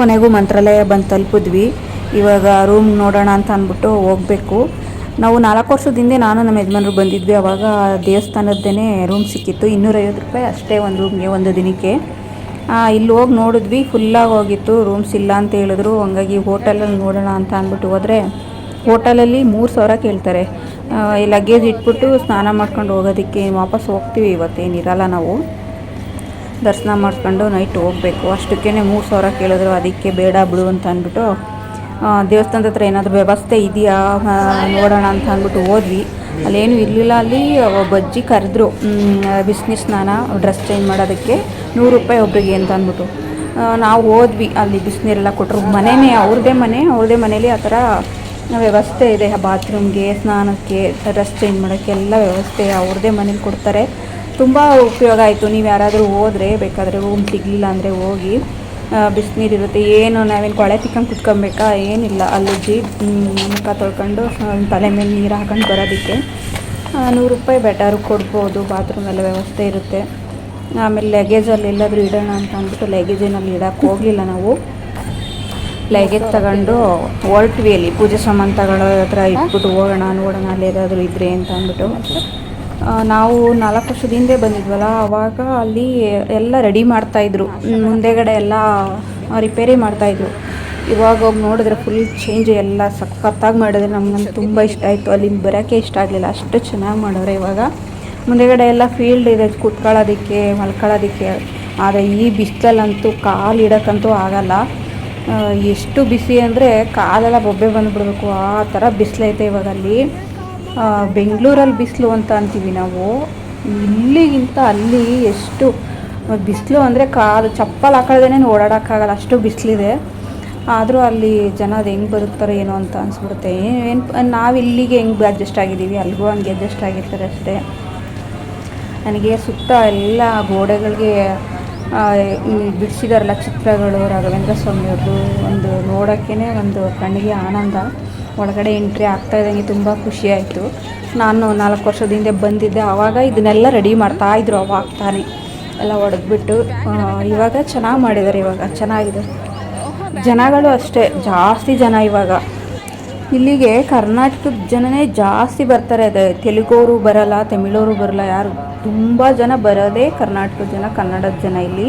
ಕೊನೆಗೂ ಮಂತ್ರಾಲಯ ಬಂದು ತಲುಪಿದ್ವಿ. ಇವಾಗ ರೂಮ್ ನೋಡೋಣ ಅಂತ ಅಂದ್ಬಿಟ್ಟು ಹೋಗಬೇಕು. ನಾವು ನಾಲ್ಕು ವರ್ಷದ ಹಿಂದೆ ನಾನು ನಮ್ಮ ಯಜಮಾನರು ಬಂದಿದ್ವಿ. ಅವಾಗ ದೇವಸ್ಥಾನದ್ದೇ ರೂಮ್ ಸಿಕ್ಕಿತ್ತು. ಇನ್ನೂರೈವತ್ತು ರೂಪಾಯಿ ಅಷ್ಟೇ ಒಂದು ರೂಮ್ಗೆ ಒಂದು ದಿನಕ್ಕೆ. ಇಲ್ಲಿ ಹೋಗಿ ನೋಡಿದ್ವಿ. ಫುಲ್ಲಾಗಿ ಹೋಗಿತ್ತು. ರೂಮ್ಸ್ ಇಲ್ಲ ಅಂತ ಹೇಳಿದ್ರು. ಹಂಗಾಗಿ ಹೋಟೆಲಲ್ಲಿ ನೋಡೋಣ ಅಂತ ಅಂದ್ಬಿಟ್ಟು ಹೋದರೆ ಹೋಟೆಲಲ್ಲಿ ಮೂರು ಸಾವಿರ ಕೇಳ್ತಾರೆ. ಲಗೇಜ್ ಇಟ್ಬಿಟ್ಟು ಸ್ನಾನ ಮಾಡ್ಕೊಂಡು ಹೋಗೋದಕ್ಕೆ ವಾಪಸ್ ಹೋಗ್ತೀವಿ. ಇವತ್ತೇನಿರಲ್ಲ ನಾವು. ದರ್ಶನ ಮಾಡಿಕೊಂಡು ನೈಟ್ ಹೋಗಬೇಕು. ಅಷ್ಟಕ್ಕೇ ಮೂರು ಸಾವಿರ ಕೇಳಿದ್ರು, ಅದಕ್ಕೆ ಬೇಡ ಬಿಡು ಅಂತ ಅಂದ್ಬಿಟ್ಟು ದೇವಸ್ಥಾನದ ಹತ್ರ ಏನಾದರೂ ವ್ಯವಸ್ಥೆ ಇದೆಯಾ? ನೋಡೋಣ ಅಂತ ಅಂದ್ಬಿಟ್ಟು ಹೋದ್ವಿ. ಅಲ್ಲೇನು ಇರಲಿಲ್ಲ. ಅಲ್ಲಿ ಬಜ್ಜಿ ಕರೆದ್ರು ಬಿಸಿನಿ ಸ್ನಾನ, ಡ್ರೆಸ್ ಚೇಂಜ್ ಮಾಡೋದಕ್ಕೆ ನೂರು ರೂಪಾಯಿ ಒಬ್ಬರಿಗೆ ಅಂತ ಅಂದ್ಬಿಟ್ಟು. ನಾವು ಹೋದ್ವಿ. ಅಲ್ಲಿ ಬಿಸಿನೀರೆಲ್ಲ ಕೊಟ್ಟರು ಮನೆಯೇ ಅವ್ರದ್ದೇ ಮನೆ ಅವ್ರದ್ದೇ ಮನೇಲಿ ಆ ಥರ ವ್ಯವಸ್ಥೆ ಇದೆ. ಬಾತ್ರೂಮ್ಗೆ ಸ್ನಾನಕ್ಕೆ, ಡ್ರೆಸ್ ಚೇಂಜ್ ಮಾಡೋಕ್ಕೆ ಎಲ್ಲ ವ್ಯವಸ್ಥೆ ಅವ್ರದ್ದೇ ಮನೇಲಿ ಕೊಡ್ತಾರೆ. ತುಂಬ ಉಪಯೋಗ ಆಯಿತು. ನೀವು ಯಾರಾದರೂ ಹೋದರೆ, ಬೇಕಾದರೆ ರೂಮ್ ಸಿಗಲಿಲ್ಲ ಅಂದರೆ ಹೋಗಿ ಬಿಸಿನೀರು ಇರುತ್ತೆ. ಏನು, ನಾವೇನು ಕೊಳೆ ತಿಕ್ಕಂಡು ಕುತ್ಕೊಬೇಕಾ? ಏನಿಲ್ಲ. ಅಲ್ಲುಜ್ಜಿ ಮುಖ ತೊಳ್ಕೊಂಡು ತಲೆ ಮೇಲೆ ನೀರು ಹಾಕೊಂಡು ಬರೋದಕ್ಕೆ ನೂರು ರೂಪಾಯಿ ಬೆಟರ್ ಕೊಡ್ಬೋದು. ಬಾತ್ರೂಮೆಲ್ಲ ವ್ಯವಸ್ಥೆ ಇರುತ್ತೆ. ಆಮೇಲೆ ಲಗೇಜಲ್ಲಿ ಎಲ್ಲಾದರೂ ಇಡೋಣ ಅಂತ ಅಂದ್ಬಿಟ್ಟು ಲಗೇಜಿನಲ್ಲಿ ಇಡೋಕ್ಕೆ ಹೋಗಲಿಲ್ಲ ನಾವು. ಲಗೇಜ್ ತಗೊಂಡು ಹೊರಟ್ವಿ ಅಲ್ಲಿ. ಪೂಜೆ ಸಾಮಾನು ತಗೊಳ್ಳೋ ಹತ್ರ ಇಟ್ಬಿಟ್ಟು ಹೋಗೋಣ, ನೋಡೋಣ ಅಲ್ಲಿ ಏನಾದರೂ ಇದ್ರೆ ಅಂತ ಅಂದ್ಬಿಟ್ಟು. ನಾವು ನಾಲ್ಕು ವರ್ಷದ ಹಿಂದೆ ಬಂದಿದ್ವಲ್ಲ ಆವಾಗ ಅಲ್ಲಿ ಎಲ್ಲ ರೆಡಿ ಮಾಡ್ತಾಯಿದ್ರು ಮುಂದೆಗಡೆ ಎಲ್ಲ ರಿಪೇರಿ ಮಾಡ್ತಾಯಿದ್ರು ಇವಾಗ ಹೋಗಿ ನೋಡಿದ್ರೆ ಫುಲ್ ಚೇಂಜ್ ಎಲ್ಲ ಸಖತ್ತಾಗಿ ಮಾಡಿದ್ರೆ. ನಮ್ಗೆ ತುಂಬ ಇಷ್ಟ ಆಯಿತು. ಅಲ್ಲಿಂದ ಬರೋಕ್ಕೆ ಇಷ್ಟ ಆಗಲಿಲ್ಲ. ಅಷ್ಟು ಚೆನ್ನಾಗಿ ಮಾಡೋರೆ ಇವಾಗ. ಮುಂದೆಗಡೆ ಎಲ್ಲ ಫೀಲ್ಡ್ ಇದೆ, ಕೂತ್ಕೊಳ್ಳೋದಕ್ಕೆ, ಮಲ್ಕೊಳ್ಳೋದಕ್ಕೆ. ಆದರೆ ಈ ಬಿಸಿಲಲ್ಲಂತೂ ಕಾಲು ಇಡೋಕ್ಕಂತೂ ಆಗಲ್ಲ. ಎಷ್ಟು ಬಿಸಿ ಅಂದರೆ ಕಾಲೆಲ್ಲ ಬೊಬ್ಬೆ ಬಂದುಬಿಡ್ಬೇಕು. ಆ ಥರ ಬಿಸಿಲೈತೆ ಇವಾಗ ಅಲ್ಲಿ. ಬೆಂಗಳೂರಲ್ಲಿ ಬಿಸಿಲು ಅಂತ ಅಂತೀವಿ ನಾವು. ಇಲ್ಲಿಗಿಂತ ಅಲ್ಲಿ ಎಷ್ಟು, ಬಿಸಿಲು ಅಂದರೆ ಕಾಲು, ಚಪ್ಪಲ್ ಹಾಕೊಳ್ದೇ ಓಡಾಡೋಕ್ಕಾಗಲ್ಲ, ಅಷ್ಟು ಬಿಸಿಲಿದೆ. ಆದರೂ ಅಲ್ಲಿ ಜನ ಅದು ಹೆಂಗೆ ಬರುತ್ತಾರೆ ಏನೋ ಅಂತ ಅನಿಸ್ಬಿಡುತ್ತೆ. ಏನು ನಾವು ಇಲ್ಲಿಗೆ ಹೆಂಗೆ ಅಡ್ಜಸ್ಟ್ ಆಗಿದ್ದೀವಿ? ಅಲ್ಲಿಗೂ ಹಂಗೆ ಅಡ್ಜಸ್ಟ್ ಆಗಿರ್ತಾರೆ ಅಷ್ಟೇ. ನನಗೆ ಸುತ್ತ ಎಲ್ಲ ಗೋಡೆಗಳಿಗೆ ಬಿಡಿಸಿದಾರಲ್ಲ ಚಿತ್ರಗಳು ರಾಘವೇಂದ್ರ ಸ್ವಾಮಿಯವ್ರದ್ದು ಒಂದು ನೋಡೋಕ್ಕೇ ಒಂದು ಕಣ್ಣಿಗೆ ಆನಂದ. ಒಳಗಡೆ ಎಂಟ್ರಿ ಆಗ್ತಾ ಇದ್ದಂಗೆ ತುಂಬ ಖುಷಿ ಆಯಿತು. ನಾನು ನಾಲ್ಕು ವರ್ಷದ ಹಿಂದೆ ಬಂದಿದ್ದೆ. ಆವಾಗ ಇದನ್ನೆಲ್ಲ ರೆಡಿ ಮಾಡ್ತಾ ಇದ್ರು ಅವಾಗ ತಾನೇ ಎಲ್ಲ ಒಡೆದ್ಬಿಟ್ಟು ಇವಾಗ ಚೆನ್ನಾಗಿ ಮಾಡಿದ್ದಾರೆ ಇವಾಗ. ಚೆನ್ನಾಗಿದೆ. ಜನಗಳು ಅಷ್ಟೇ, ಜಾಸ್ತಿ ಜನ ಇವಾಗ. ಇಲ್ಲಿಗೆ ಕರ್ನಾಟಕದ ಜನನೇ ಜಾಸ್ತಿ ಬರ್ತಾರೆ. ಅದೇ ತೆಲುಗೋರು ಬರಲ್ಲ, ತಮಿಳೋರು ಬರಲ್ಲ, ಯಾರು ತುಂಬ ಜನ ಬರೋದೇ ಕರ್ನಾಟಕದ ಜನ, ಕನ್ನಡದ ಜನ ಇಲ್ಲಿ.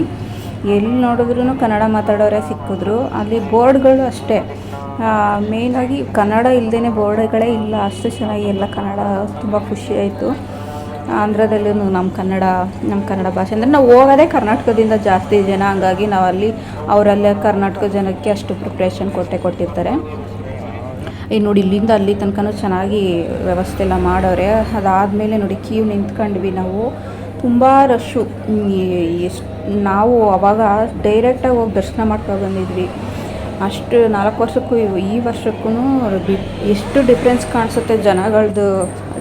ಎಲ್ಲಿ ನೋಡಿದ್ರೂ ಕನ್ನಡ ಮಾತಾಡೋರೇ ಸಿಕ್ಕಿದ್ರು. ಅಲ್ಲಿ ಬೋರ್ಡ್ಗಳು ಅಷ್ಟೇ. ಮೇಯ್ನಾಗಿ ಕನ್ನಡ ಇಲ್ಲದೇ ಬೋರ್ಡ್ಗಳೇ ಇಲ್ಲ. ಅಷ್ಟು ಚೆನ್ನಾಗಿ ಎಲ್ಲ ಕನ್ನಡ ತುಂಬ ಖುಷಿ ಆಯಿತು. ಆಂಧ್ರದಲ್ಲೂ ನಮ್ಮ ಕನ್ನಡ ನಮ್ಮ ಕನ್ನಡ ಭಾಷೆ. ಅಂದರೆ ನಾವು ಹೋಗೋದೇ ಕರ್ನಾಟಕದಿಂದ ಜಾಸ್ತಿ ಜನ. ಹಂಗಾಗಿ ನಾವು ಅಲ್ಲಿ, ಅವರಲ್ಲೇ ಕರ್ನಾಟಕ ಜನಕ್ಕೆ ಅಷ್ಟು ಪ್ರಿಪ್ರೇಷನ್ ಕೊಟ್ಟೆ ಕೊಟ್ಟಿರ್ತಾರೆ. ಈ ನೋಡಿ ಇಲ್ಲಿಂದ ಅಲ್ಲಿ ತನಕನೂ ಚೆನ್ನಾಗಿ ವ್ಯವಸ್ಥೆ ಎಲ್ಲ ಮಾಡವ್ರೆ ಅದಾದಮೇಲೆ ನೋಡಿ ಕ್ಯೂ ನಿಂತ್ಕೊಂಡ್ವಿ ನಾವು. ತುಂಬ ರಶ್ಶು ಎಷ್ಟು, ನಾವು ಅವಾಗ ಡೈರೆಕ್ಟಾಗಿ ಹೋಗಿ ದರ್ಶನ ಮಾಡ್ಕೊಂಡು ಬಂದಿದ್ವಿ. ಅಷ್ಟು ನಾಲ್ಕು ವರ್ಷಕ್ಕೂ ಈ ವರ್ಷಕ್ಕೂ ಎಷ್ಟು ಡಿಫ್ರೆನ್ಸ್ ಕಾಣಿಸುತ್ತೆ ಜನಗಳದ್ದು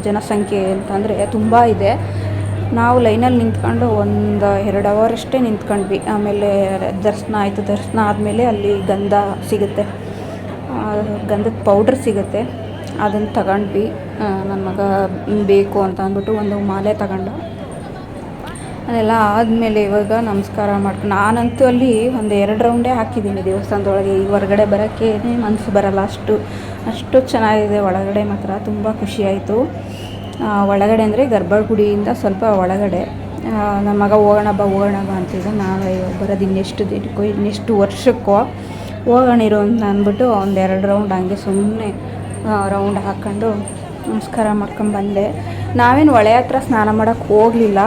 ಜನಸಂಖ್ಯೆ ಅಂತಂದರೆ ತುಂಬ ಇದೆ. ನಾವು ಲೈನಲ್ಲಿ ನಿಂತ್ಕೊಂಡು ಒಂದು ಎರಡು ಅವರ್ ಅಷ್ಟೇ ನಿಂತ್ಕೊಂಡ್ವಿ. ಆಮೇಲೆ ದರ್ಶನ ಆಯಿತು, ದರ್ಶನ ಆದಮೇಲೆ ಅಲ್ಲಿ ಗಂಧ ಸಿಗುತ್ತೆ. ಗಂಧದ ಪೌಡ್ರ್ ಸಿಗುತ್ತೆ. ಅದನ್ನು ತಗೊಂಡ್ವಿ. ನನ್ನ ಮಗ ಬೇಕು ಅಂತ ಅಂದ್ಬಿಟ್ಟು ಒಂದು ಮಾಲೆ ತಗೊಂಡು. ಅದೆಲ್ಲ ಆದಮೇಲೆ ಇವಾಗ ನಮಸ್ಕಾರ ಮಾಡ್ಕೊ, ನಾನಂತೂ ಅಲ್ಲಿ ಒಂದು ಎರಡು ರೌಂಡೇ ಹಾಕಿದ್ದೀನಿ ದೇವಸ್ಥಾನದೊಳಗೆ. ಈ ಹೊರಗಡೆ ಬರೋಕ್ಕೆ ಮನಸ್ಸು ಬರಲ್ಲ ಅಷ್ಟು. ಅಷ್ಟು ಚೆನ್ನಾಗಿದೆ ಒಳಗಡೆ ಮಾತ್ರ, ತುಂಬ ಖುಷಿಯಾಯಿತು ಒಳಗಡೆ ಅಂದರೆ ಗರ್ಭಗುಡಿಯಿಂದ ಸ್ವಲ್ಪ ಒಳಗಡೆ. ನಮ್ಮ ಮಗ ಹೋಗೋಣ ಬಾ ಹೋಗೋಣ ಬಾ ಅಂತಿದ್ದ. ನಾನು ಬರೋದು ಇನ್ನೆಷ್ಟು ದಿನಕ್ಕೋ, ಇನ್ನೆಷ್ಟು ವರ್ಷಕ್ಕೋ ಹೋಗೋಣ ಇರು ಅಂತ ಅಂದ್ಬಿಟ್ಟು ಎರಡು ರೌಂಡ್ ಹಂಗೆ ಸುಮ್ಮನೆ ರೌಂಡ್ ಹಾಕ್ಕೊಂಡು ನಮಸ್ಕಾರ ಮಾಡ್ಕೊಂಡು ಬಂದೆ. ನಾವೇನು ಹೊಳೆ ಹತ್ರ ಸ್ನಾನ ಮಾಡೋಕ್ಕೆ ಹೋಗಲಿಲ್ಲ.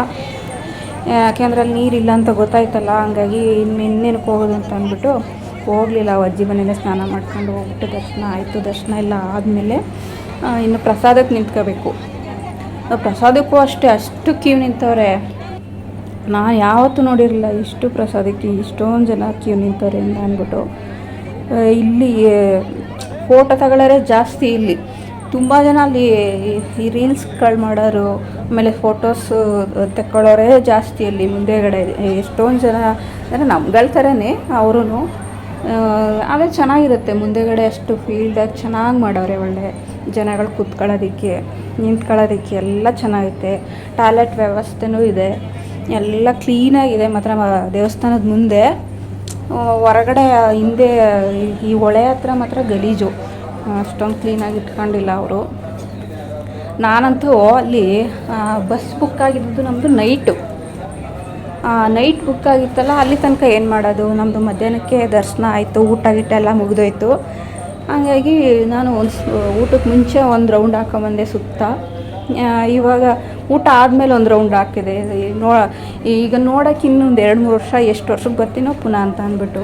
ಯಾಕೆಂದ್ರೆ ಅಲ್ಲಿ ನೀರಿಲ್ಲ ಅಂತ ಗೊತ್ತಾಯ್ತಲ್ಲ, ಹಂಗಾಗಿ ಇನ್ನು ಇನ್ನೇನಕ್ಕೆ ಹೋಗೋದು ಅಂತ ಅಂದ್ಬಿಟ್ಟು ಹೋಗಲಿಲ್ಲ. ಅಜ್ಜಿ ಮನೆಯಲ್ಲೇ ಸ್ನಾನ ಮಾಡ್ಕೊಂಡು ಹೋಗ್ಬಿಟ್ಟು ದರ್ಶನ ಆಯಿತು. ದರ್ಶನ ಎಲ್ಲ ಆದಮೇಲೆ ಇನ್ನು ಪ್ರಸಾದಕ್ಕೆ ನಿಂತ್ಕೋಬೇಕು. ಪ್ರಸಾದಕ್ಕೂ ಅಷ್ಟೇ, ಅಷ್ಟು ಕ್ಯೂ ನಿಂತವ್ರೆ. ನಾನು ಯಾವತ್ತೂ ನೋಡಿರಲಿಲ್ಲ ಇಷ್ಟು ಪ್ರಸಾದಕ್ಕೆ ಇಷ್ಟೊಂದು ಜನ ಕ್ಯೂ ನಿಂತವ್ರೆ ಅಂತ ಅಂದ್ಬಿಟ್ಟು. ಇಲ್ಲಿ ಫೋಟೋ ತಗೊಳ್ಳೋರೆ ಜಾಸ್ತಿ ಇಲ್ಲಿ. ತುಂಬ ಜನ ಅಲ್ಲಿ ಈ ರೀಲ್ಸ್ಗಳು ಮಾಡೋರು ಆಮೇಲೆ ಫೋಟೋಸು ತಗೊಳ್ಳೋರೇ ಜಾಸ್ತಿ ಅಲ್ಲಿ ಮುಂದೆಗಡೆ ಎಷ್ಟೊಂದು ಜನ, ಅಂದರೆ ನಮ್ಗಳ ಥರನೇ ಅವರು ಆದರೆ ಚೆನ್ನಾಗಿರುತ್ತೆ. ಮುಂದೆಗಡೆ ಅಷ್ಟು ಫೀಲ್ಡಾಗಿ ಚೆನ್ನಾಗಿ ಮಾಡವ್ರೆ ಒಳ್ಳೆ ಜನಗಳು ಕೂತ್ಕೊಳ್ಳೋದಕ್ಕೆ, ನಿಂತ್ಕೊಳ್ಳೋದಕ್ಕೆ ಎಲ್ಲ ಚೆನ್ನಾಗೈತೆ. ಟಾಯ್ಲೆಟ್ ವ್ಯವಸ್ಥೆನೂ ಇದೆ. ಎಲ್ಲ ಕ್ಲೀನಾಗಿದೆ ಮಾತ್ರ ದೇವಸ್ಥಾನದ ಮುಂದೆ. ಹೊರಗಡೆ ಹಿಂದೆ, ಈ ಹೊಳೆ ಹತ್ರ ಮಾತ್ರ ಗಲೀಜು. ಅಷ್ಟೊಂದು ಕ್ಲೀನಾಗಿ ಇಟ್ಕೊಂಡಿಲ್ಲ ಅವರು. ನಾನಂತೂ ಅಲ್ಲಿ ಬಸ್ ಬುಕ್ ಆಗಿದ್ದು ನಮ್ಮದು ನೈಟು ನೈಟ್ ಬುಕ್ ಆಗಿತ್ತಲ್ಲ, ಅಲ್ಲಿ ತನಕ ಏನು ಮಾಡೋದು? ನಮ್ಮದು ಮಧ್ಯಾಹ್ನಕ್ಕೆ ದರ್ಶನ ಆಯಿತು, ಊಟ ಗೀಟ ಎಲ್ಲ ಮುಗಿದೋಯ್ತು. ಹಾಗಾಗಿ ನಾನು ಒಂದು ಊಟಕ್ಕೆ ಮುಂಚೆ ಒಂದು ರೌಂಡ್ ಹಾಕೊಂಬಂದೆ ಸುತ್ತ. ಇವಾಗ ಊಟ ಆದಮೇಲೆ ಒಂದು ರೌಂಡ್ ಹಾಕಿದೆ. ನೋ, ಈಗ ನೋಡೋಕೆ ಇನ್ನೊಂದು ಎರಡು ಮೂರು ವರ್ಷ ಎಷ್ಟು ವರ್ಷಕ್ಕೆ ಬರ್ತೀನೋ ಪುನಃ ಅಂತ ಅಂದ್ಬಿಟ್ಟು.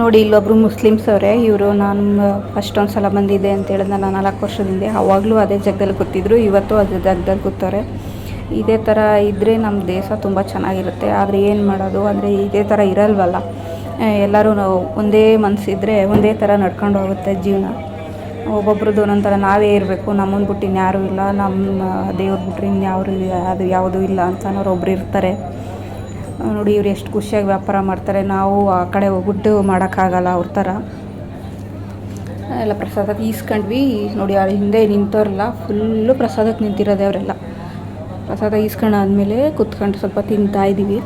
ನೋಡಿ ಇಲ್ಲೊಬ್ರು ಮುಸ್ಲಿಮ್ಸ್ ಅವರೇ, ಇವರು ನಾನು ಫಸ್ಟ್ ಒಂದು ಸಲ ಬಂದಿದ್ದೆ ಅಂತ ನಾನು ನಾಲ್ಕು ವರ್ಷದಿಂದ ಆವಾಗಲೂ ಅದೇ ಜಾಗದಲ್ಲಿ ಕೂತಿದ್ರು ಇವತ್ತು ಅದೇ ಜಾಗದಲ್ಲಿ ಕೂತಾರೆ ಇದೇ ಥರ ಇದ್ದರೆ ನಮ್ಮ ದೇಶ ತುಂಬ ಚೆನ್ನಾಗಿರುತ್ತೆ. ಆದರೆ ಏನು ಮಾಡೋದು? ಅಂದರೆ ಇದೇ ಥರ ಇರಲ್ವಲ್ಲ. ಎಲ್ಲರೂ ನಾವು ಒಂದೇ ಮನಸ್ಸಿದ್ರೆ ಒಂದೇ ಥರ ನಡ್ಕೊಂಡು ಹೋಗುತ್ತೆ ಜೀವನ. ಒಬ್ಬೊಬ್ರದ್ದು ಒಂದೊಂದು ಥರ ನಾವೇ ಇರಬೇಕು. ನಮ್ಮನ್ನು ಬಿಟ್ಟು ಇನ್ಯಾರೂ ಇಲ್ಲ. ನಮ್ಮ ದೇವ್ರ ಬಿಟ್ಟರೆ ಇನ್ಯಾರು ಅದು ಯಾವುದೂ ಇಲ್ಲ ಅಂತ ಅನ್ನೋರು ಒಬ್ರು ಇರ್ತಾರೆ. ನೋಡಿ, ಇವ್ರು ಎಷ್ಟು ಖುಷಿಯಾಗಿ ವ್ಯಾಪಾರ ಮಾಡ್ತಾರೆ. ನಾವು ಆ ಕಡೆ ಹೋಗ್ಬಿಟ್ಟು ಮಾಡೋಕ್ಕಾಗಲ್ಲ ಅವ್ರ ಥರ. ಎಲ್ಲ ಪ್ರಸಾದಕ್ಕೆ ಈಸ್ಕೊಂಡ್ವಿ. ನೋಡಿ ಅವ್ರ ಹಿಂದೆ ನಿಂತವ್ರಲ್ಲ, ಫುಲ್ಲು ಪ್ರಸಾದಕ್ಕೆ ನಿಂತಿರೋದೆ ಅವರೆಲ್ಲ. ಪ್ರಸಾದ ಈಸ್ಕೊಂಡಾದ್ಮೇಲೆ ಕುತ್ಕೊಂಡು ಸ್ವಲ್ಪ ತಿಂತಾ ಇದ್ದೀವಿ.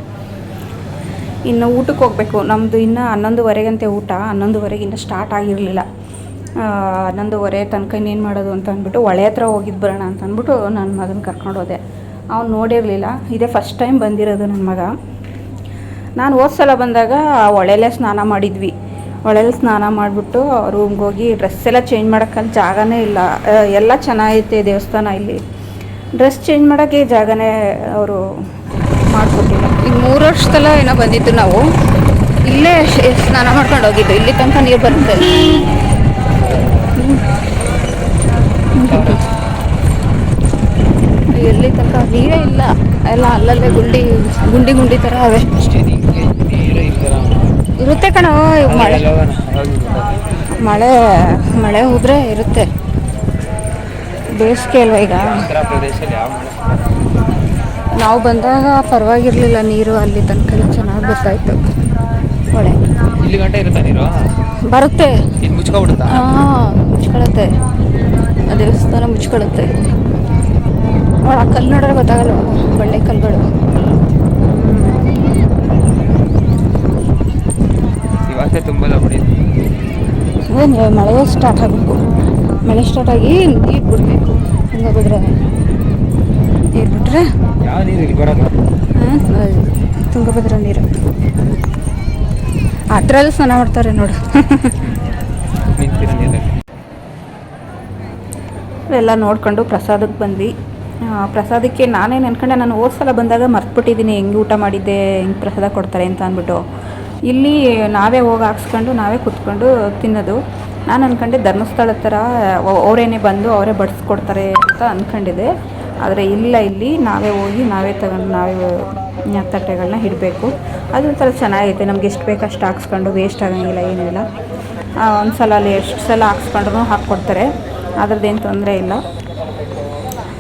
ಇನ್ನು ಊಟಕ್ಕೆ ಹೋಗಬೇಕು. ನಮ್ಮದು ಇನ್ನು ಹನ್ನೊಂದುವರೆಗಂತೆ ಊಟ. ಹನ್ನೊಂದುವರೆಗೆ ಇನ್ನೂ ಸ್ಟಾರ್ಟ್ ಆಗಿರಲಿಲ್ಲ. ಹನ್ನೊಂದುವರೆ ತನಕ ಇನ್ನೇನು ಮಾಡೋದು ಅಂತ ಅಂದ್ಬಿಟ್ಟು ಹೊಳೆ ಹತ್ರ ಹೋಗಿದ್ದು ಬರೋಣ ಅಂತ ಅಂದ್ಬಿಟ್ಟು ನನ್ನ ಮಗನ ಕರ್ಕೊಂಡು ಹೋದೆ. ಅವ್ನು ನೋಡಿರಲಿಲ್ಲ. ಇದೇ ಫಸ್ಟ್ ಟೈಮ್ ಬಂದಿರೋದು ನನ್ನ ಮಗ. ನಾನು ಹೋದ ಸಲ ಬಂದಾಗ ಹೊಳೆಯಲ್ಲೇ ಸ್ನಾನ ಮಾಡಿದ್ವಿ. ಹೊಳೆಯಲ್ಲಿ ಸ್ನಾನ ಮಾಡಿಬಿಟ್ಟು ರೂಮ್ಗೆ ಹೋಗಿ ಡ್ರೆಸ್ ಎಲ್ಲ ಚೇಂಜ್ ಮಾಡೋಕ್ಕಲ್ಲಿ ಜಾಗನೇ ಇಲ್ಲ. ಎಲ್ಲ ಚೆನ್ನಾಗೈತೆ ದೇವಸ್ಥಾನ ಇಲ್ಲಿ. ಡ್ರೆಸ್ ಚೇಂಜ್ ಮಾಡೋಕ್ಕೆ ಜಾಗನೇ ಅವರು ಮಾಡಿಕೊಟ್ಟಿಲ್ಲ. ಈಗ ಮೂರು ವರ್ಷದಲ್ಲ ಏನೋ ಬಂದಿದ್ದು ನಾವು. ಇಲ್ಲೇ ಸ್ನಾನ ಮಾಡ್ಕೊಂಡು ಹೋಗಿದ್ದು. ಇಲ್ಲಿ ತನಕ ನೀರು ಬರುತ್ತೆ. ಎಲ್ಲಿ ತನಕ ನೀರೇ ಇಲ್ಲ. ಎಲ್ಲ ಅಲ್ಲಲ್ಲೇ ಗುಂಡಿ ಗುಂಡಿ ಗುಂಡಿ ಥರ ಅವೆ. ಇರುತ್ತೆ ಕಣೋ ಮಳೆ ಮಳೆ ಮಳೆ ಹೋದ್ರೆ ಇರುತ್ತೆ. ಬೇಸಿಗೆ ಅಲ್ವಾ ಈಗ? ನಾವು ಬಂದಾಗ ಪರವಾಗಿರ್ಲಿಲ್ಲ ನೀರು ಅಲ್ಲಿ ತನಕ ಚೆನ್ನಾಗಿ ಬರ್ತಾಯಿತ್ತು. ಹೊಳೆ ಇಲ್ಲಿ ಗಂಟೆ ಇರುತ್ತಾ ನೀರು? ಬರುತ್ತೆ. ಇದು ಮುಚ್ಕೊಬಿಡುತ್ತಾ ಹಾಂ ಮುಚ್ಕೊಳತ್ತೆ ಆ ದೇವಸ್ಥಾನ ಮುಚ್ಕೊಳತ್ತೆ ಆ ಕಲ್ಲು ನೋಡಿದ್ರೆ ಗೊತ್ತಾಗಲ್ಲ ಬಳ್ಳೆ ಕಲ್ಲುಗಳು. ಇವಾಗಲೇ ತುಂಬಲ್ಲ ಬಿಡಿ. ಏನು ಮಳೆ ಸ್ಟಾರ್ಟ್ ಆಗಬೇಕು. ಮಳೆ ಸ್ಟಾರ್ಟ್ ಆಗಿ ನೀರು ಬಿಡಬೇಕು ಹಿಂಗೆ ಬಿಟ್ರೆ ನೀರು ಬಿಟ್ರೆ ಯಾವ ನೀರು ಇಲ್ಲಿ ಬರೋದು? ತುಂಗಭದ್ರ ನೀರು. ಅದ್ರಲ್ಲಿ ಸ್ನಾನ ಮಾಡ್ತಾರೆ ನೋಡು. ಎಲ್ಲ ನೋಡ್ಕೊಂಡು ಪ್ರಸಾದಕ್ಕೆ ಬಂದ್ವಿ. ಪ್ರಸಾದಕ್ಕೆ ನಾನೇನು ನೆನ್ಕೊಂಡೆ ನಾನು ಹೋದ ಸಲ ಬಂದಾಗ ಮರ್ತ್ಬಿಟ್ಟಿದ್ದೀನಿ ಹೆಂಗೆ ಊಟ ಮಾಡಿದ್ದೆ ಹೆಂಗೆ ಪ್ರಸಾದ ಕೊಡ್ತಾರೆ ಅಂತ ಅಂದ್ಬಿಟ್ಟು. ಇಲ್ಲಿ ನಾವೇ ಹೋಗಿ ಹಾಕ್ಸ್ಕೊಂಡು, ನಾವೇ ಕುತ್ಕೊಂಡು ತಿನ್ನೋದು. ನಾನು ಅಂದ್ಕೊಂಡೆ ಧರ್ಮಸ್ಥಳದ ಥರ ಅವರೇನೇ ಬಂದು ಅವರೇ ಬಡಿಸ್ಕೊಡ್ತಾರೆ ಅಂತ ಅಂದ್ಕೊಂಡಿದ್ದೆ ಆದರೆ ಇಲ್ಲ, ಇಲ್ಲಿ ನಾವೇ ಹೋಗಿ ನಾವೇ ತಗೊಂಡು, ನಾವೇ ತಟ್ಟೆಗಳನ್ನ ಇಡಬೇಕು. ಅದೊಂಥರ ಚೆನ್ನಾಗೈತೆ. ನಮ್ಗೆ ಎಷ್ಟು ಬೇಕು ಅಷ್ಟು ಹಾಕ್ಸ್ಕೊಂಡು ವೇಸ್ಟ್ ಆಗಂಗಿಲ್ಲ, ಏನಿಲ್ಲ. ಒಂದು ಸಲ ಅಲ್ಲಿ ಎಷ್ಟು ಸಲ ಹಾಕ್ಸ್ಕೊಂಡ್ರು ಹಾಕ್ಕೊಡ್ತಾರೆ. ಅದ್ರದ್ದೇನು ತೊಂದರೆ ಇಲ್ಲ.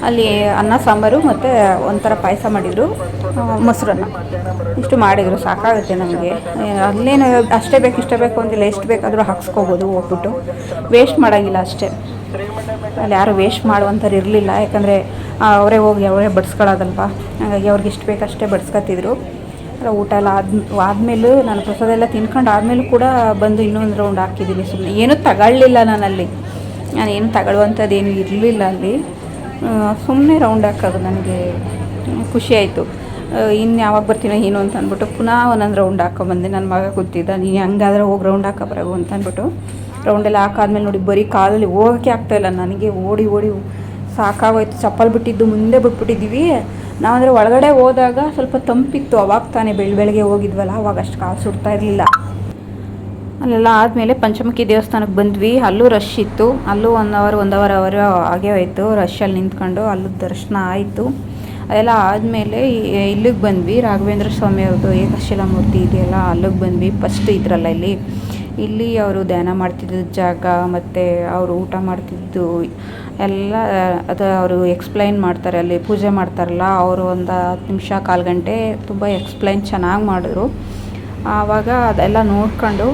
ಅಲ್ಲಿ ಅನ್ನ ಸಾಂಬಾರು ಮತ್ತು ಒಂಥರ ಪಾಯಸ ಮಾಡಿದರು. ಮೊಸರನ್ನ ಇಷ್ಟು ಮಾಡಿದರು, ಸಾಕಾಗುತ್ತೆ ನಮಗೆ. ಅಲ್ಲೇನು ಅಷ್ಟೇ ಬೇಕು, ಇಷ್ಟೇ ಬೇಕು ಅಂತಿಲ್ಲ ಎಷ್ಟು ಬೇಕಾದರೂ ಹಾಕ್ಸ್ಕೊಬೋದು ಹೋಗ್ಬಿಟ್ಟು. ವೇಸ್ಟ್ ಮಾಡೋಂಗಿಲ್ಲ ಅಷ್ಟೇ. ಅಲ್ಲಿ ಯಾರು ವೇಸ್ಟ್ ಮಾಡುವಂಥವ್ರು ಇರಲಿಲ್ಲ. ಯಾಕಂದರೆ ಅವರೇ ಹೋಗಿ, ಅವರೇ ಬಡಿಸ್ಕೊಳ್ಳೋದಲ್ವ ಹಾಗಾಗಿ ಅವ್ರಿಗೆ ಎಷ್ಟು ಬೇಕು ಅಷ್ಟೇ ಬಡಿಸ್ಕೊತಿದ್ರು. ಅಲ್ಲ ಊಟ ಎಲ್ಲ ಆದ, ಆದಮೇಲೂ ನಾನು ಪ್ರಸಾದ ಎಲ್ಲ ತಿನ್ಕೊಂಡು ಆದಮೇಲೂ ಕೂಡ ಬಂದು ಇನ್ನೊಂದು ರೌಂಡ್ ಹಾಕಿದ್ದೀನಿ ಸುಮ್ಮನೆ ಏನೂ ತಗೊಳ್ಳಿಲ್ಲ ನಾನಲ್ಲಿ. ನಾನು ಏನು ತಗೊಳ್ಳುವಂಥದ್ದು ಏನು ಇರಲಿಲ್ಲ ಅಲ್ಲಿ. ಸುಮ್ಮನೆ ರೌಂಡ್ ಹಾಕೋದು ನನಗೆ ಖುಷಿಯಾಯಿತು ಇನ್ನು ಯಾವಾಗ ಬರ್ತೀನೋ ಏನು ಅಂತ ಅಂದ್ಬಿಟ್ಟು ಪುನಃ ಒಂದೊಂದು ರೌಂಡ್ ಹಾಕೊಂಬಂದೆ ನನ್ನ ಮಗ ಕೂತಿದ್ದ, ನೀನು ಹಂಗಾದ್ರೆ ಹೋಗಿ ರೌಂಡ್ ಹಾಕೋ ಬರಗು ಅಂತ ಅಂದ್ಬಿಟ್ಟು ರೌಂಡೆಲ್ಲ ಹಾಕಾದ್ಮೇಲೆ ನೋಡಿ ಬರೀ ಕಾಲಲ್ಲಿ ಹೋಗೋಕ್ಕೆ ಆಗ್ತಾಯಿಲ್ಲ ನನಗೆ ಓಡಿ ಓಡಿ ಸಾಕಾಗೋಯ್ತು. ಚಪ್ಪಲ್ ಬಿಟ್ಟಿದ್ದು ಮುಂದೆ ಬಿಟ್ಬಿಟ್ಟಿದ್ದೀವಿ. ನಾವಂದರೆ ಒಳಗಡೆ ಹೋದಾಗ ಸ್ವಲ್ಪ ತಂಪಿತ್ತು. ಅವಾಗ ತಾನೇ ಬೆಳ್ ಬೆಳಗ್ಗೆ ಹೋಗಿದ್ವಲ್ಲ, ಅವಾಗ ಅಷ್ಟು ಕಾಲು ಸುಡ್ತಾ ಇರಲಿಲ್ಲ. ಅಲ್ಲೆಲ್ಲ ಆದಮೇಲೆ ಪಂಚಮುಖಿ ದೇವಸ್ಥಾನಕ್ಕೆ ಬಂದ್ವಿ. ಅಲ್ಲೂ ರಶ್ ಇತ್ತು. ಅಲ್ಲೂ ಒನ್ ಅವರ್ ಒಂದು ಅವರ್ ಅವರ್ ಆಗೇ ಹೋಯ್ತು ರಶ್ಶಲ್ಲಿ ನಿಂತ್ಕೊಂಡು ಅಲ್ಲೂ ದರ್ಶನ ಆಯಿತು. ಅದೆಲ್ಲ ಆದಮೇಲೆ ಇಲ್ಲಿಗೆ ಬಂದ್ವಿ. ರಾಘವೇಂದ್ರ ಸ್ವಾಮಿ ಅವ್ರದ್ದು ಏಕಶಿಲಾ ಮೂರ್ತಿ ಇದೆಯಲ್ಲ, ಅಲ್ಲಿಗೆ ಬಂದ್ವಿ. ಫಸ್ಟ್ ಇದ್ರಲ್ಲ ಇಲ್ಲಿ. ಇಲ್ಲಿ ಅವರು ಧ್ಯಾನ ಮಾಡ್ತಿದ್ದ ಜಾಗ ಮತ್ತು ಅವರು ಊಟ ಮಾಡ್ತಿದ್ದು ಎಲ್ಲ, ಅದು ಅವರು ಎಕ್ಸ್ಪ್ಲೈನ್ ಮಾಡ್ತಾರೆ ಅಲ್ಲಿ, ಪೂಜೆ ಮಾಡ್ತಾರಲ್ಲ, ಅವರು ಒಂದು ಹತ್ತು ನಿಮಿಷ, ಕಾಲು ಗಂಟೆ ತುಂಬ ಎಕ್ಸ್ಪ್ಲೈನ್ ಚೆನ್ನಾಗಿ ಮಾಡಿದ್ರು. ಆವಾಗ ಅದೆಲ್ಲ ನೋಡ್ಕೊಂಡು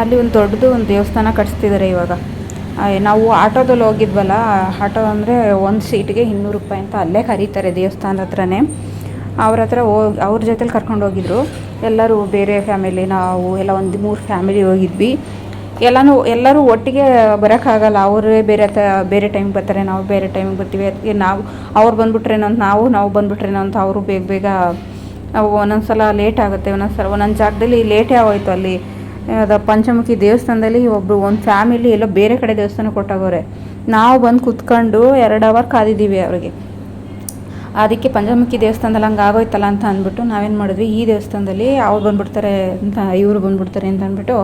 ಅಲ್ಲಿ ಒಂದು ದೊಡ್ಡದು ಒಂದು ದೇವಸ್ಥಾನ ಕಟ್ಸ್ತಿದ್ದಾರೆ ಇವಾಗ. ನಾವು ಆಟೋದಲ್ಲಿ ಹೋಗಿದ್ವಲ್ಲ, ಆಟೋ ಅಂದರೆ ಒಂದು ಸೀಟ್ಗೆ ಇನ್ನೂರು ರೂಪಾಯಿ ಅಂತ ಅಲ್ಲೇ ಕರೀತಾರೆ ದೇವಸ್ಥಾನದ ಹತ್ರನೇ. ಅವ್ರ ಹತ್ರ ಹೋಗಿ ಅವ್ರ ಜೊತೆಲಿ ಕರ್ಕೊಂಡು ಹೋಗಿದ್ರು. ಎಲ್ಲರೂ ಬೇರೆ ಫ್ಯಾಮಿಲಿ ನಾವು ಎಲ್ಲ ಒಂದು ಮೂರು ಫ್ಯಾಮಿಲಿ ಹೋಗಿದ್ವಿ. ಎಲ್ಲನೂ, ಎಲ್ಲರೂ ಒಟ್ಟಿಗೆ ಬರೋಕ್ಕಾಗಲ್ಲ. ಅವರೇ ಬೇರೆ ತ, ಬೇರೆ ಟೈಮಿಗೆ ಬರ್ತಾರೆ, ನಾವು ಬೇರೆ ಟೈಮಿಗೆ ಬರ್ತೀವಿ. ಅದಕ್ಕೆ ನಾವು, ಅವ್ರು ಬಂದುಬಿಟ್ರೇನೋ ಅಂತ ನಾವು ನಾವು ಬಂದುಬಿಟ್ರೇನೋ ಅಂತ ಅವರು ಬೇಗ ಬೇಗ, ನಾವು ಒಂದೊಂದು ಸಲ ಲೇಟ್ ಆಗುತ್ತೆ. ಒಂದೊಂದು ಸಲ ಒಂದೊಂದು ಜಾಗದಲ್ಲಿ ಲೇಟೇ ಆಗೋಯ್ತು ಅಲ್ಲಿ. ಅದು ಪಂಚಮುಖಿ ದೇವಸ್ಥಾನದಲ್ಲಿ ಒಬ್ಬರು ಒಂದು ಫ್ಯಾಮಿಲಿ ಎಲ್ಲೋ ಬೇರೆ ಕಡೆ ದೇವಸ್ಥಾನ ಕೊಟ್ಟಾಗವ್ರೆ. ನಾವು ಬಂದು ಕುತ್ಕೊಂಡು ಎರಡು ಅವರ್ ಕಾದಿದ್ದೀವಿ ಅವ್ರಿಗೆ. ಅದಕ್ಕೆ ಪಂಚಮುಖಿ ದೇವಸ್ಥಾನದಲ್ಲಿ ಹಂಗೆ ಆಗೋಯ್ತಲ್ಲ ಅಂತ ಅಂದ್ಬಿಟ್ಟು ನಾವೇನು ಮಾಡಿದ್ವಿ, ಈ ದೇವಸ್ಥಾನದಲ್ಲಿ ಅವ್ರು ಬಂದ್ಬಿಡ್ತಾರೆ ಅಂತ, ಇವರು ಬಂದ್ಬಿಡ್ತಾರೆ ಅಂತ ಅಂದ್ಬಿಟ್ಟು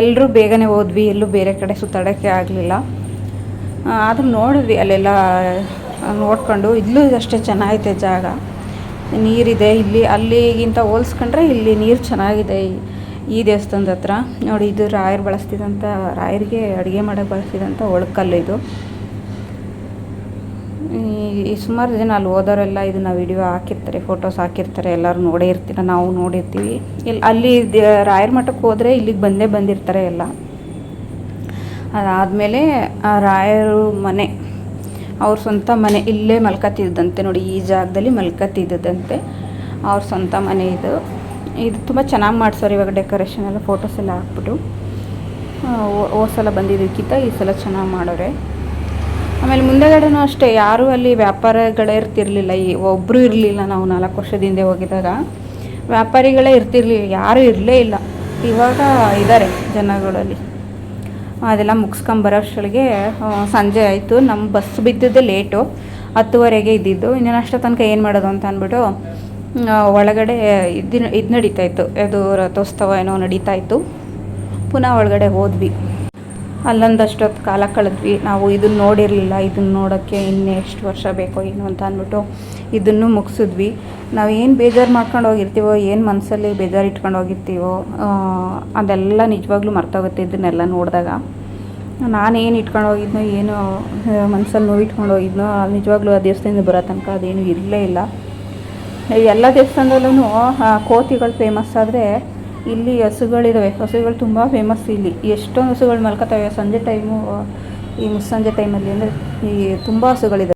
ಎಲ್ಲರೂ ಬೇಗನೆ ಹೋದ್ವಿ, ಎಲ್ಲೂ ಬೇರೆ ಕಡೆ ಸುತ್ತಾಡೋಕ್ಕೆ ಆಗಲಿಲ್ಲ. ಆದರೂ ನೋಡಿದ್ವಿ ಅಲ್ಲೆಲ್ಲ, ನೋಡ್ಕೊಂಡು, ಇಲ್ಲೂ ಅಷ್ಟೇ ಚೆನ್ನಾಗೈತೆ ಜಾಗ. ನೀರಿದೆ, ಇಲ್ಲಿ, ಅಲ್ಲಿಗಿಂತ ಹೋಲ್ಸ್ಕೊಂಡ್ರೆ ಇಲ್ಲಿ ನೀರು ಚೆನ್ನಾಗಿದೆ. ಈ- ದೇವಸ್ಥಾನದ ಹತ್ರ. ನೋಡಿ, ಇದು ರಾಯರು ಬಳಸ್ತಿದ್ದಂಥ ರಾಯರಿಗೆ ಅಡುಗೆ ಮಾಡೋಕ್ಕೆ ಬಳಸ್ತಿದ್ದಂಥ ಒಳಕಲ್ಲು ಇದು. ಈ- ಸುಮಾರು ಜನ ಅಲ್ಲಿ ಹೋದವರೆಲ್ಲ ಇದನ್ನ ವಿಡಿಯೋ ಹಾಕಿರ್ತಾರೆ ಫೋಟೋಸ್ ಹಾಕಿರ್ತಾರೆ, ಎಲ್ಲರೂ ನೋಡೇ ಇರ್ತೀರ, ನಾವು ನೋಡಿರ್ತೀವಿ. ಇಲ್ಲಿ ಅಲ್ಲಿ ರಾಯರ ಮಠಕ್ಕೆ ಹೋದರೆ ಇಲ್ಲಿಗೆ ಬಂದೇ ಬಂದಿರ್ತಾರೆ ಎಲ್ಲ. ಅದಾದಮೇಲೆ, ಆ ರಾಯರು ಮನೆ, ಅವ್ರ ಸ್ವಂತ ಮನೆ ಇಲ್ಲೇ ಮಲ್ಕತ್ತಿದ್ದಂತೆ ನೋಡಿ, ಈ ಜಾಗದಲ್ಲಿ ಮಲ್ಕತ್ತಿದ್ದಂತೆ ಅವ್ರ ಸ್ವಂತ ಮನೆ ಇದು. ಇದು ತುಂಬ ಚೆನ್ನಾಗಿ ಮಾಡ್ಸೋರು ಇವಾಗ ಡೆಕೋರೇಷನ್ ಎಲ್ಲ ಫೋಟೋಸ್ ಎಲ್ಲ ಹಾಕ್ಬಿಟ್ಟು. ಹೋದ ಸಲ ಬಂದಿದ್ದಕ್ಕಿಂತ ಈ ಸಲ ಚೆನ್ನಾಗಿ ಮಾಡೋರೆ. ಆಮೇಲೆ ಮುಂದೆಗಡೆನೂ ಅಷ್ಟೇ, ಯಾರೂ ಅಲ್ಲಿ ವ್ಯಾಪಾರಗಳೇ ಇರ್ತಿರ್ಲಿಲ್ಲ. ಈ ಒಬ್ಬರು ಇರಲಿಲ್ಲ ನಾವು ನಾಲ್ಕು ವರ್ಷದಿಂದ ಹೋಗಿದಾಗ ವ್ಯಾಪಾರಿಗಳೇ ಇರ್ತಿರ್ಲಿಲ್ಲ, ಯಾರೂ ಇರಲೇ ಇಲ್ಲ. ಇವಾಗ ಇದ್ದಾರೆ ಜನಗಳಲ್ಲಿ ಅದೆಲ್ಲ ಮುಗಿಸ್ಕೊಂಬರೋಷ್ಟೊಳಗೆ ಅಷ್ಟೊಳಗೆ ಸಂಜೆ ಆಯಿತು. ನಮ್ಮ ಬಸ್ ಬಿದ್ದಿದ್ದೆ ಲೇಟು ಹತ್ತುವರೆಗೆ ಇದ್ದಿದ್ದು. ಇನ್ನೇನು ಅಷ್ಟೋ ತನಕ ಏನು ಮಾಡೋದು ಅಂತ ಅಂದ್ಬಿಟ್ಟು ಒಳಗಡೆ ಇದು ಇದು ನಡೀತಾ ಇತ್ತು ಅದು ರಥೋತ್ಸವ ಏನೋ ನಡೀತಾ ಇತ್ತು ಪುನಃ ಒಳಗಡೆ ಹೋದ್ವಿ. ಅಲ್ಲೊಂದಷ್ಟೊತ್ತು ಕಾಲ ಕಳೆದ್ವಿ. ನಾವು ಇದನ್ನು ನೋಡಿರಲಿಲ್ಲ. ಇದನ್ನು ನೋಡೋಕ್ಕೆ ಇನ್ನೆಷ್ಟು ವರ್ಷ ಬೇಕೋ ಏನು ಅಂತ ಅಂದ್ಬಿಟ್ಟು ಇದನ್ನು ಮುಗಿಸಿದ್ವಿ. ನಾವು ಏನು ಬೇಜಾರು ಮಾಡ್ಕೊಂಡು ಹೋಗಿರ್ತೀವೋ, ಏನು ಮನಸ್ಸಲ್ಲಿ ಬೇಜಾರು ಇಟ್ಕೊಂಡು ಹೋಗಿರ್ತೀವೋ ಅದೆಲ್ಲ ನಿಜವಾಗ್ಲೂ ಮರ್ತೋಗುತ್ತೆ ಇದನ್ನೆಲ್ಲ ನೋಡಿದಾಗ. ನಾನೇನು ಇಟ್ಕೊಂಡು ಹೋಗಿದ್ನೋ, ಏನು ಮನಸ್ಸಲ್ಲಿ ನೋವು ಇಟ್ಕೊಂಡು ಹೋಗಿದ್ನೋ ನಿಜವಾಗ್ಲೂ ಆ ದೇವಸ್ಥಾನದಿಂದ ಬರೋ ತನಕ ಅದೇನು ಇರಲೇ ಇಲ್ಲ. ಎಲ್ಲ ದೇವಸ್ಥಾನದಲ್ಲೂ ಕೋತಿಗಳು ಫೇಮಸ್ ಆದರೆ ಇಲ್ಲಿ ಹಸುಗಳಿದ್ದಾವೆ ಹಸುಗಳು ತುಂಬ ಫೇಮಸ್ ಇಲ್ಲಿ. ಎಷ್ಟೊಂದು ಹಸುಗಳು ಮಲ್ಕೋತವೆ ಸಂಜೆ ಟೈಮು ಈ ಮುಸ್ಸಂಜೆ ಟೈಮಲ್ಲಿ ಅಂದರೆ ಈ ತುಂಬ ಹಸುಗಳಿದೆ